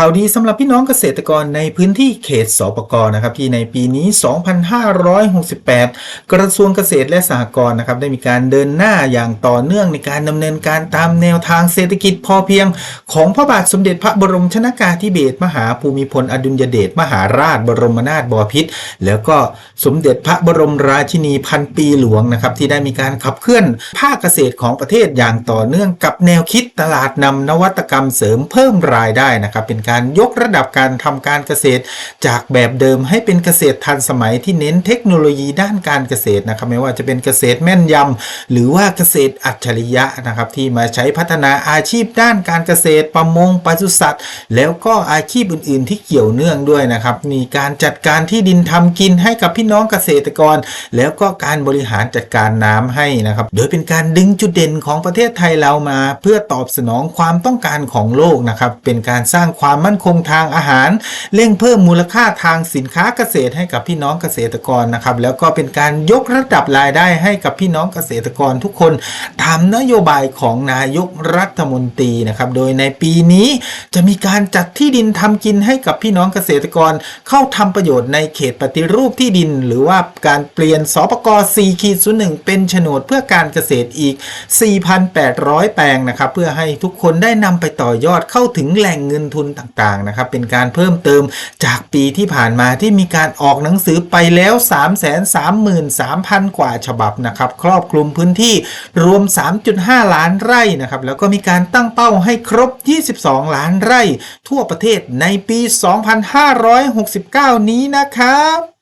ข่าวดีสำหรับพี่น้องเกษตรกรในพื้นที่เขตสปกนะครับที่ในปีนี้ 2568 กระทรวงเกษตรและสหกรณ์นะครับได้มีการเดินหน้าอย่างต่อเนื่องในการดำเนินการตามแนวทางเศรษฐกิจพอเพียง ของพระบาทสมเด็จพระบรมชนากาธิเบศรมหาภูมิพลอดุลยเดชมหาราชบรมนาถบพิตรแล้วก็สมเด็จพระบรมราชินีพันปีหลวงนะครับที่ได้มีการขับเคลื่อนภาคเกษตรของประเทศอย่างต่อเนื่องกับแนวคิดตลาดนำนวัตกรรมเสริมเพิ่มรายได้นะครับเป็นการยกระดับการทำการเกษตร จากแบบเดิมให้เป็นเกษตรทันสมัยที่เน้นเทคโนโลยีด้านการเกษตรนะครับไม่ว่าจะเป็นเกษตรแม่นยำหรือว่าเกษตรอัจฉริยะนะครับที่มาใช้พัฒนาอาชีพด้านการเกษตรประมงปศุสัตว์ แล้วก็อาชีพอื่น ๆ ที่เกี่ยวเนื่องด้วยนะครับมีการจัดการที่ดินทำกินให้กับพี่น้องเกษตรกร แล้วก็การบริหารจัดการน้ำให้นะครับโดยเป็นการดึงจุดเด่นของประเทศไทยเรามา เพื่อตอบสนองความต้องการของโลกนะครับเป็นการสร้างความมั่นคงทางอาหาร เร่งเพิ่มมูลค่าทางสินค้าเกษตรให้กับพี่น้องเกษตรกรนะครับแล้วก็เป็นการยกระดับรายได้ให้กับพี่น้องเกษตรกรทุกคนตามนโยบายของนายกรัฐมนตรีนะครับโดยในปีนี้จะมีการจัดที่ดินทำกินให้กับพี่น้องเกษตรกรเข้าทำประโยชน์ในเขตปฏิรูปที่ดิน หรือว่าการเปลี่ยนสปก4ขีด01เป็นโฉนดเพื่อการเกษตรอีก 4,800 แปลงนะครับเพื่อให้ทุกคนได้นำไปต่อยอดเข้าถึงแหล่งเงินทุนต่างๆนะครับเป็นการเพิ่มเติมจากปีที่ผ่านมาที่มีการออกหนังสือไปแล้ว333,000 กว่าฉบับนะครับครอบคลุมพื้นที่รวม 3.5 ล้านไร่นะครับแล้วก็มีการตั้งเป้าให้ครบ 22 ล้านไร่ ทั่วประเทศในปี 2569 นี้นะครับ